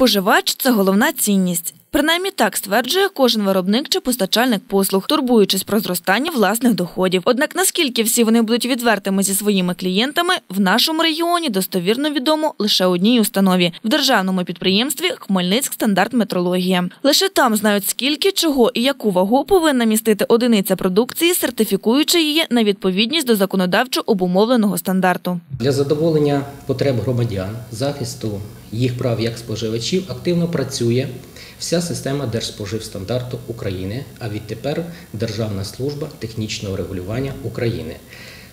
Споживач це головна цінність. Принаймні так стверджує кожен виробник чи постачальник послуг, турбуючись про зростання власних доходів. Однак наскільки всі вони будуть відвертими зі своїми клієнтами, в нашому регіоні достовірно відомо лише одній установі в державному підприємстві Хмельницьк стандарт метрологія. Лише там знають скільки, чого і яку вагу повинна містити одиниця продукції, сертифікуючи її на відповідність до законодавчо обумовленого стандарту. Для задоволення потреб громадян, захисту їх прав як споживачів активно працює вся система Держспоживстандарту України, а відтепер Державна служба технічного регулювання України.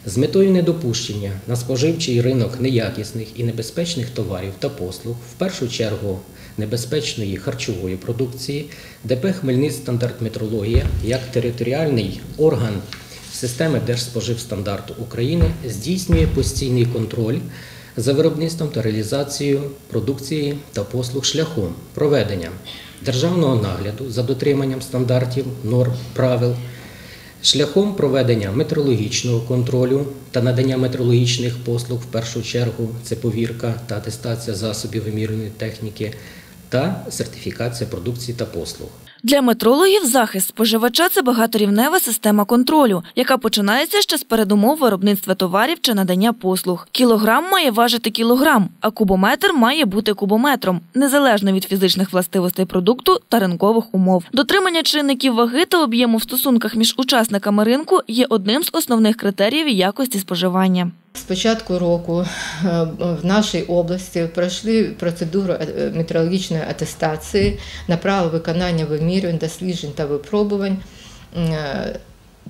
З метою недопущення на споживчий ринок неякісних і небезпечних товарів та послуг, в першу чергу небезпечної харчової продукції, ДП Хмельницький стандарт метрологія як територіальний орган системи Держспоживстандарту України здійснює постійний контроль за виробництвом та реалізацією продукції та послуг шляхом проведення державного нагляду за дотриманням стандартів, норм, правил, шляхом проведення метрологічного контролю та надання метрологічних послуг, в першу чергу, це повірка та атестація засобів вимірної техніки та сертифікація продукції та послуг. Для метрологів захист споживача це багаторівнева система контролю, яка починається ще з передумов виробництва товарів чи надання послуг. Кілограм має важити кілограм, а кубометр має бути кубометром, незалежно від фізичних властивостей продукту та ринкових умов. Дотримання чинників ваги та об'єму в стосунках між учасниками ринку є одним з основних критеріїв якості споживання. З початку року е, в нашій області пройшли процедуру е, метрологічної атестації на право виконання вимірювань, досліджень та випробувань.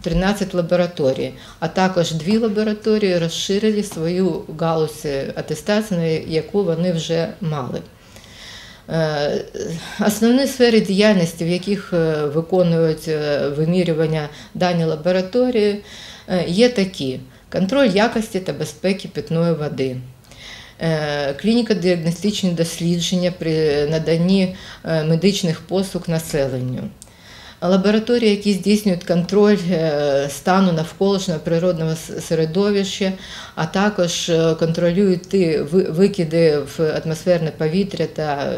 13 е, лабораторій, а також дві лабораторії розширили свою галузь атестації, яку вони вже мали. Основні сфери діяльності, в яких виконують вимірювання дані лабораторії, є такі контроль якості та безпеки питної води. Е, клініко-діагностичні дослідження при наданні е, медичних послуг населенню. Лабораторії, які здійснюють контроль е, стану навколишнього природного середовища, а також контролюють ті викиди в атмосферне повітря та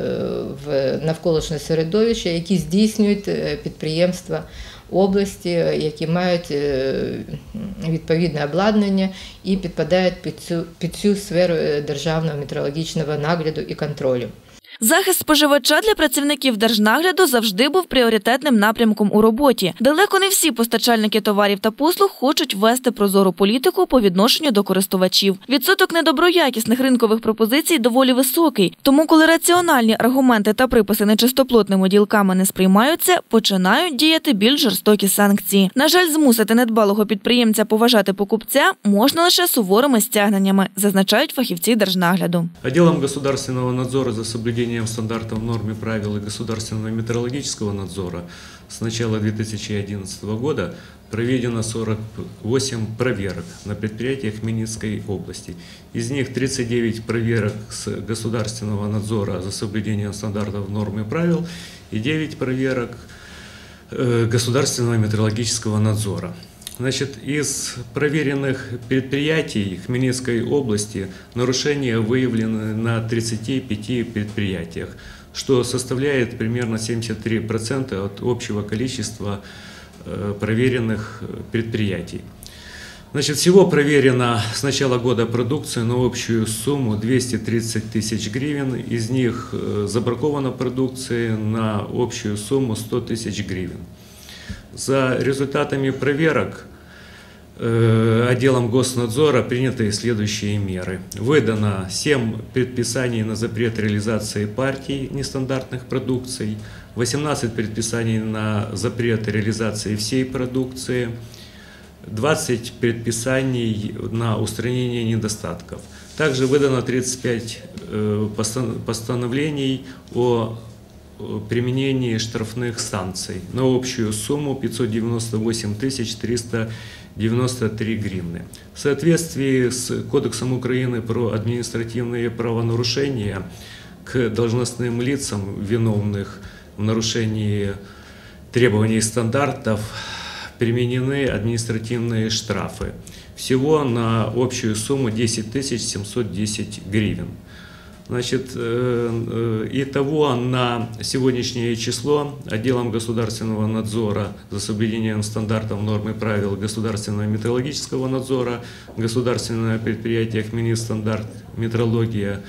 в навколишнє середовище, які здійснюють підприємства області, які мають е, відповідне обладнання і підпадають під цю під цю сферу е, державного метрологічного нагляду і контролю. Захист споживача для працівників держнагляду завжди був пріоритетним напрямком у роботі. Далеко не всі постачальники товарів та послуг хочуть ввести прозору політику по відношенню до користувачів. Відсоток недоброякісних ринкових пропозицій доволі високий. Тому, коли раціональні аргументи та приписи нечистоплотними ділками не сприймаються, починають діяти більш жорстокі санкції. На жаль, змусити недбалого підприємця поважати покупця можна лише суворими стягненнями, зазначають фахівці держнагляду. Отделом государственного надзору за соблюдение соблюдением стандартов норм и правил государственного метрологического надзора с начала 2011 года проведено 48 проверок на предприятиях Минской области. Из них 39 проверок с государственного надзора за соблюдением стандартов норм и правил и 9 проверок э, государственного метрологического надзора. Значит, из проверенных предприятий Хмельницкой области нарушения выявлены на 35 предприятиях, что составляет примерно 73% от общего количества э, проверенных предприятий. Значит, всего проверено с начала года продукции на общую сумму 230 тысяч гривен. Из них э, забраковано продукции на общую сумму 100 тысяч гривен. За результатами проверок э, отделом госнадзора приняты следующие меры. Выдано 7 предписаний на запрет реализации партий нестандартных продукций, 18 предписаний на запрет реализации всей продукции, 20 предписаний на устранение недостатков. Также выдано 35 э, постановлений о применении штрафных санкций на общую сумму 598 393 гривны. В соответствии с Кодексом Украины про административные правонарушения к должностным лицам, виновных в нарушении требований стандартов, применены административные штрафы. Всего на общую сумму 10 710 гривен. Значит, э, э, итого на сегодняшнее число отделом государственного надзора за соблюдением стандартов, норм и правил государственного метрологического надзора, государственное предприятие «Хмельницстандарт метрология»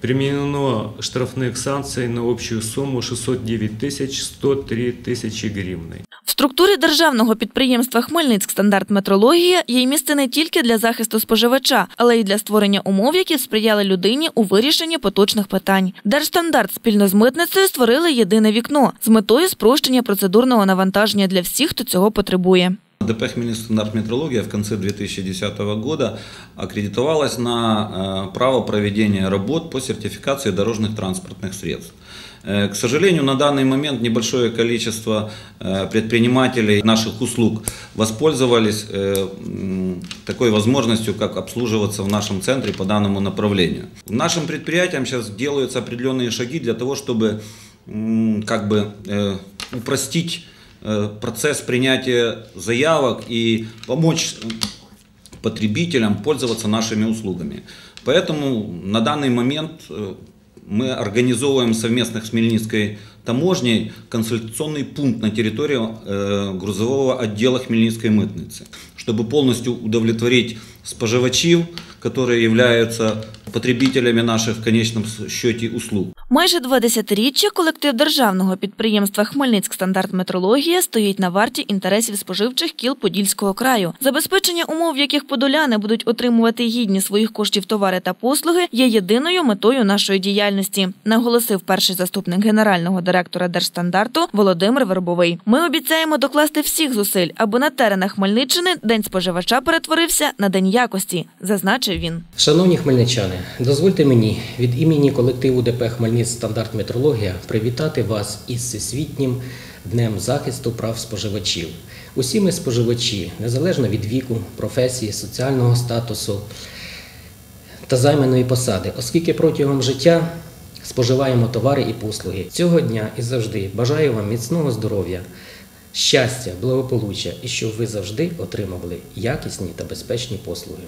применено штрафных санкций на общую сумму 609 тысяч 103 тысячи гривны. В структурі державного підприємства Хмельницьк стандарт метрологія є й місце не тільки для захисту споживача, але й для створення умов, які сприяли людині у вирішенні поточних питань. Держстандарт спільно з митницею створили єдине вікно з метою спрощення процедурного навантаження для всіх, хто цього потребує. ДП «Хмельницкий стандарт метрология» в конце 2010 года аккредитовалась на э, право проведения работ по сертификации дорожных транспортных средств. Э, К сожалению, на данный момент небольшое количество э, предпринимателей наших услуг воспользовались э, такой возможностью, как обслуживаться в нашем центре по данному направлению. Нашим предприятиям сейчас делаются определенные шаги для того, чтобы как бы упростить процесс принятия заявок и помочь потребителям пользоваться нашими услугами. Поэтому на данный момент мы организовываем совместно с Хмельницкой таможней консультационный пункт на территории э, грузового отдела Хмельницкой мытницы, чтобы полностью удовлетворить споживачів, которые являются потребителями наших в конечном счете услуг. Майже два десятиріччя колектив державного підприємства Хмельницьк стандарт метрологія стоїть на варті інтересів споживчих кіл Подільського краю. Забезпечення умов, в яких подоляни будуть отримувати гідні своїх коштів товари та послуги, є єдиною метою нашої діяльності, наголосив перший заступник генерального директора Держстандарту Володимир Вербовий. Ми обіцяємо докласти всіх зусиль, аби на теренах Хмельниччини день споживача перетворився на день якості, зазначив він. Шановні хмельничани, дозвольте мені від імені колективу ДП Хмельницький стандарт метрологія привітати вас із Всесвітнім днем захисту прав споживачів. Усі ми споживачі, незалежно від віку, професії, соціального статусу та займаної посади, оскільки протягом життя споживаємо товари і послуги. Цього дня і завжди бажаю вам міцного здоров'я, щастя, благополуччя і щоб ви завжди отримували якісні та безпечні послуги.